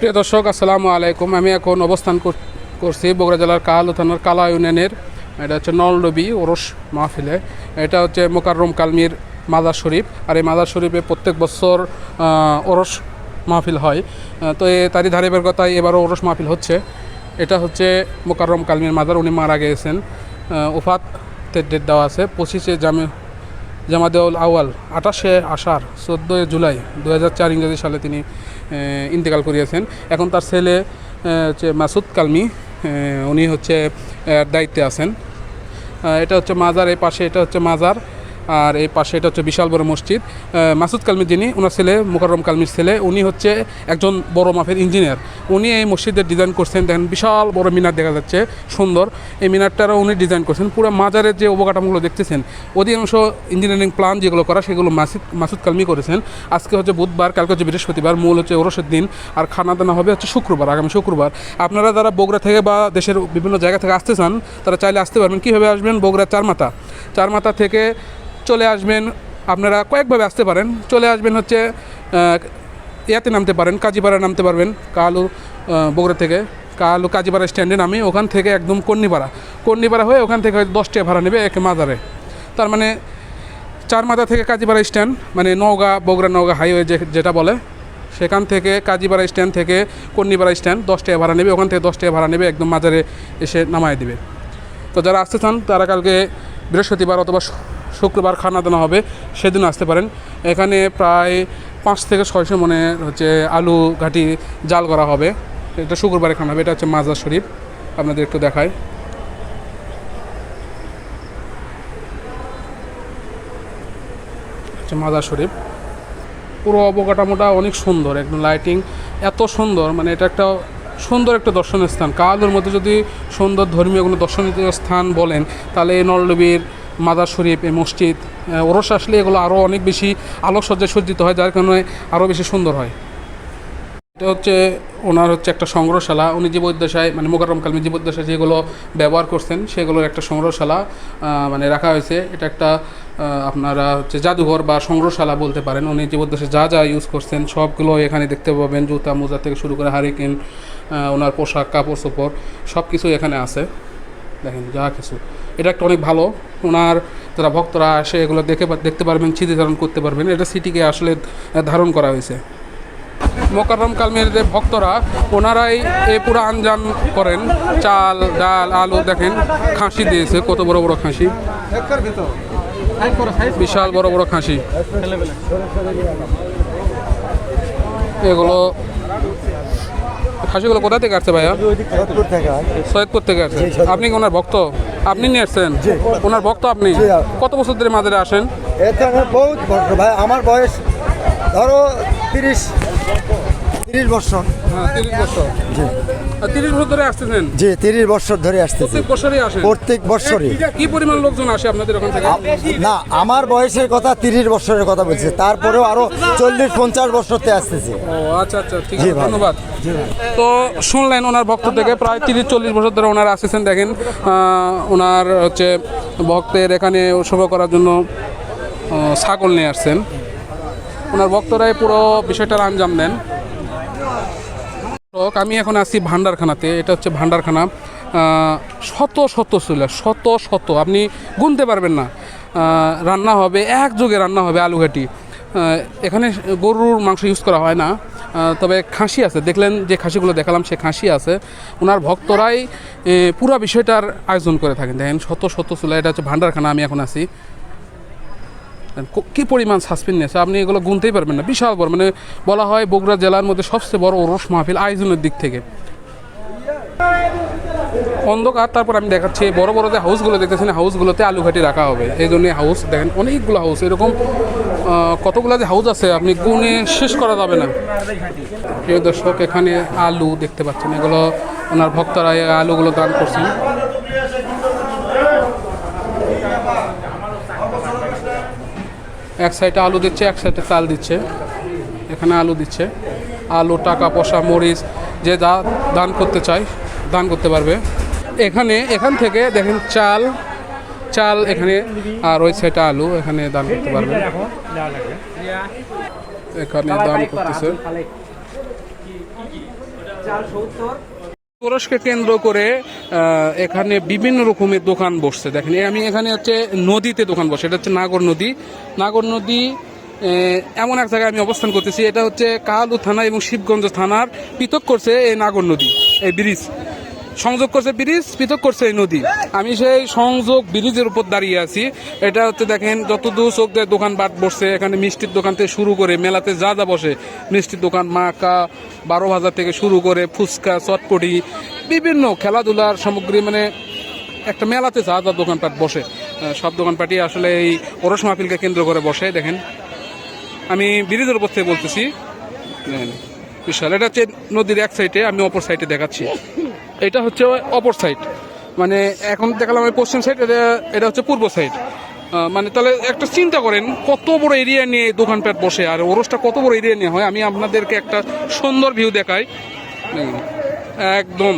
প্রিয় দর্শক, আসসালামু আলাইকুম। আমি এখন অবস্থান করছি বগুড়া জেলার কাহালু থানার কালা ইউনিয়নের, এটা হচ্ছে নলডবি ওরস মাহফিলে। এটা হচ্ছে মোকাররম কালমির মাজার শরীফ। আর এই মাজার শরীফে প্রত্যেক বছর ওরস মাহফিল হয়। তো এ তারই ধারাবাহিকতায় এবারও ওরস মাহফিল হচ্ছে। এটা হচ্ছে মোকাররম কালমির মাজার, উনি মারা গিয়েছেন। উফাতের ডেট দেওয়া আছে। পঁচিশে জামে জামাদেউল আওয়াল আঠাশে আষাঢ় চোদ্দোই জুলাই দু হাজার চার ইংরেজি সালে তিনি ইন্তেকাল করিয়েছেন। এখন তার ছেলে হচ্ছে মাসুদ কালমি উনি হচ্ছে দায়িত্বে আছেন। এটা হচ্ছে মাজার, এই পাশে এটা হচ্ছে মাজার। আর এই পাশে এটা হচ্ছে বিশাল বড় মসজিদ। মাসুদ কালমি যিনি ওনার ছেলে, মুকাররম কালমির ছেলে, উনি হচ্ছে একজন বড় মাপের ইঞ্জিনিয়ার। উনি এই মসজিদের ডিজাইন করছেন, দেখেন বিশাল বড় মিনার দেখা যাচ্ছে, সুন্দর। এই মিনারটারও উনি ডিজাইন করছেন। পুরো মাজারের যে অবকাঠামোগুলো দেখতেছেন, অধিকাংশ ইঞ্জিনিয়ারিং প্ল্যান যেগুলো করা, সেগুলো মাসুদ মাসুদ কালমি করেছেন। আজকে হচ্ছে বুধবার, কালকে হচ্ছে বৃহস্পতিবার, মূল হচ্ছে ওরসের দিন। আর খানা দানা হবে হচ্ছে শুক্রবার, আগামী শুক্রবার। আপনারা যারা বগুড়া থেকে বা দেশের বিভিন্ন জায়গা থেকে আসতে চান, তারা চাইলে আসতে পারবেন। কীভাবে আসবেন? বগুড়া চারমাথা। চারমাথা থেকে চলে আসবেন, আপনারা কয়েকভাবে আসতে পারেন। চলে আসবেন হচ্ছে ইয়াতে নামতে পারেন, কাজীপাড়া নামতে পারবেন, কালু বগুড়া থেকে। কালু কাজীপাড়া স্ট্যান্ডে নামি ওখান থেকে একদম কন্নিপাড়া কন্নিপাড়া হয়ে ওখান থেকে হয়তো দশ টাকা ভাড়া নেবে এক মাজারে তার মানে চার মাথা থেকে কাজীপাড়া স্ট্যান্ড মানে নওগাঁ, বগুড়া, নওগাঁ হাইওয়ে যেটা বলে, সেখান থেকে কাজীপাড়া স্ট্যান্ড থেকে কন্নিপাড়া স্ট্যান্ড দশ টাকা ভাড়া নেবে, ওখান থেকে দশ টাকা ভাড়া নেবে, একদম মাজারে এসে নামায় দিবে। তো যারা আসতে চান, তারা কালকে বৃহস্পতিবার অথবা শুক্রবার খানা দানা হবে সেদিন আসতে পারেন। এখানে প্রায় পাঁচ থেকে ছয়শো মনে হচ্ছে আলু ঘাটি জাল করা হবে। এটা শুক্রবারে খানা হবে, এটা হচ্ছে মাজার শরীফ। আপনাদের একটু দেখায় হচ্ছে মাজার শরীফ। পুরো অবকাঠামোটা অনেক সুন্দর, একদম লাইটিং এত সুন্দর মানে এটা একটা সুন্দর একটা দর্শনীয় স্থান। কালের মধ্যে যদি সুন্দর ধর্মীয় কোনো দর্শনীয় স্থান বলেন, তাহলে এই নলডবির মাদার শরীফ, এই মসজিদ ওরস আসলে এগুলো আরও অনেক বেশি আলোকসজ্জায় সজ্জিত হয়, যার কারণে আরও বেশি সুন্দর হয়। এটা হচ্ছে ওনার হচ্ছে একটা সংগ্রহশালা। উনি জীবদ্দশায় মানে মোকাররম কালমি জীবদ্দশায় যেগুলো ব্যবহার করছেন, সেগুলোর একটা সংগ্রহশালা মানে রাখা হয়েছে। এটা একটা আপনারা হচ্ছে জাদুঘর বা সংগ্রহশালা বলতে পারেন। উনি জীবদ্দশায় যা যা ইউজ করছেন, সবগুলো এখানে দেখতে পাবেন। জুতা মোজা থেকে শুরু করে হারিকেন ওনার পোশাক কাপড় চোপড় সব কিছু এখানে আছে। দেখেন, যা কিছু। এটা একটা অনেক ভালো। ওনার যারা ভক্তরা আসে, এগুলো দেখে দেখতে পারবেন, স্মৃতি ধারণ করতে পারবেন। এটা সিটিকে আসলে ধারণ করা হয়েছে। মোকাররম কালমের যে ভক্তরা, ওনারাই এই পুরো আঞ্জাম করেন। চাল, ডাল, আলু, দেখেন, খাসি দিয়েছে। কত বড় বড় খাসি। বিশাল বড় বড় খাসি। এগুলো খাসিগুলো কোথা থেকে আসছে ভাইয়া? সৈয়দপুর থেকে আসছে। আপনি কি ওনার ভক্ত? আপনি নিয়ে আসছেন? ওনার ভক্ত আপনি? কত বছর ধরে মাঝে আসেন? এতে আমার বহুত বছর। ভাই আমার বয়স ধরো তিরিশ। তিরিশ বছর। হ্যাঁ তিরিশ বছর। জি। আর তিরিশ বছর ধরে আসতেছেন? জি তিরিশ বছর ধরে আসতেছি। প্রত্যেক বছরই আসেন? প্রত্যেক বছরই। কি পরিমাণ লোকজন আসে আপনাদের ওখান থেকে? না আমার বয়সের কথা তিরিশ বছরের কথা বলছি। তারপরেও আরও চল্লিশ পঞ্চাশ বছরতে আসতেছি। ও আচ্ছা আচ্ছা ঠিক আছে ধন্যবাদ। তো শুনলেন ওনার ভক্ত থেকে প্রায় তিরিশ চল্লিশ বছর ধরে ওনারা আসতেছেন দেখেন ওনার হচ্ছে ভক্তের এখানে উৎসর্গ করার জন্য ছাগল নিয়ে আসছেন। ওনার ভক্তরাই পুরো বিষয়টার আঞ্জাম দেন। আমি এখন আছি ভান্ডারখানাতে এটা হচ্ছে ভান্ডারখানা শত শত ছিল শত শত। আপনি গুনতে পারবেন না। রান্না হবে একযোগে রান্না হবে আলুঘাটি। এখানে গরুর মাংস ইউজ করা হয় না। তবে খাসি আছে। দেখলেন যে খাসিগুলো দেখালাম, সে খাসি আছে। ওনার ভক্তরাই পুরা বিষয়টার আয়োজন করে থাকেন। দেখেন, শত শত চুলা। এটা হচ্ছে ভান্ডারখানা আমি এখন আছি। ক- পরিমাণ সাসপেন্ড নিয়েছে, আপনি এগুলো গুনতেই পারবেন না। বিশাল বড় মানে বলা হয় বগুড়া জেলার মধ্যে সবচেয়ে বড় ওরস মাহফিল আয়োজনের দিক থেকে। অন্ধকার, তারপর আমি দেখাচ্ছি বড় বড় যে হাউসগুলো দেখতেছেন, হাউসগুলোতে আলু ঘাটি রাখা হবে। এই জন্য হাউস, দেখেন, অনেকগুলো হাউস। এরকম কতগুলো যে হাউস আছে, আপনি গুনে শেষ করা যাবে না। প্রিয় দর্শক, এখানে আলু দেখতে পাচ্ছেন, এগুলো ওনার ভক্তরা আলুগুলো দান করছেন। এক সাইডে আলু দিচ্ছে, এক সাইডে চাল দিচ্ছে। এখানে আলু দিচ্ছে। আলু, টাকা, পয়সা, মরিচ, যে যা দান করতে চায়, দান করতে পারবে। এখানে, এখান থেকে দেখেন চাল চাল এখানে, আর ওই সাইডে আলু এখানে দান করতে পারবে। এখানে দান করতেছে। তুরস্কে কেন্দ্র করে এখানে বিভিন্ন রকমের দোকান বসছে। দেখেন আমি এখানে হচ্ছে নদীতে দোকান বসে, এটা হচ্ছে নাগর নদী। নাগর নদী এমন এক জায়গায় আমি অবস্থান করতেছি, এটা হচ্ছে কালু থানা এবং শিবগঞ্জ থানার পৃথক করছে এই নাগর নদী, এই ব্রিজ। সংযোগ করছে ব্রিজ, পৃথক করছে এই নদী। আমি সেই সংযোগ ব্রিজের উপর দাঁড়িয়ে আছি। এটা হচ্ছে দেখেন যত দূর চোখ দেয় দোকান বাট বসছে, এখানে মিষ্টির দোকান থেকে শুরু করে মেলাতে যা যা বসে, মিষ্টির দোকান, মাকা, বারো হাজার থেকে শুরু করে ফুচকা, চটপটি, বিভিন্ন খেলাধুলার সামগ্রী মানে একটা মেলাতে যা যা দোকানপাট বসে। সব দোকানপাটই আসলে এই ওরস মাহফিলকে কেন্দ্র করে বসে, দেখেন। আমি ব্রিজের উপর থেকে বলতেছি বিশাল। এটা হচ্ছে নদীর এক সাইডে আমি অপর সাইডে দেখাচ্ছি। এটা হচ্ছে অপর সাইড মানে এখন দেখালাম আমি পশ্চিম সাইড এটা এটা হচ্ছে পূর্ব সাইড মানে তাহলে একটা চিন্তা করেন, কত বড় এরিয়া নিয়ে দোকানপাট বসে, আর ওরসটা কত বড় এরিয়া নিয়ে হয়? আমি আপনাদেরকে একটা সুন্দর ভিউ দেখাই। একদম।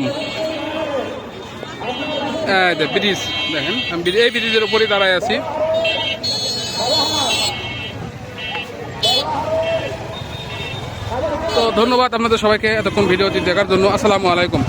ব্রিজ দেখেন, আমি এই ব্রিজের উপরেই দাঁড়ায় আছি। তো ধন্যবাদ আপনাদের সবাইকে এতক্ষণ ভিডিওটি দেখার জন্য। আসসালামু আলাইকুম।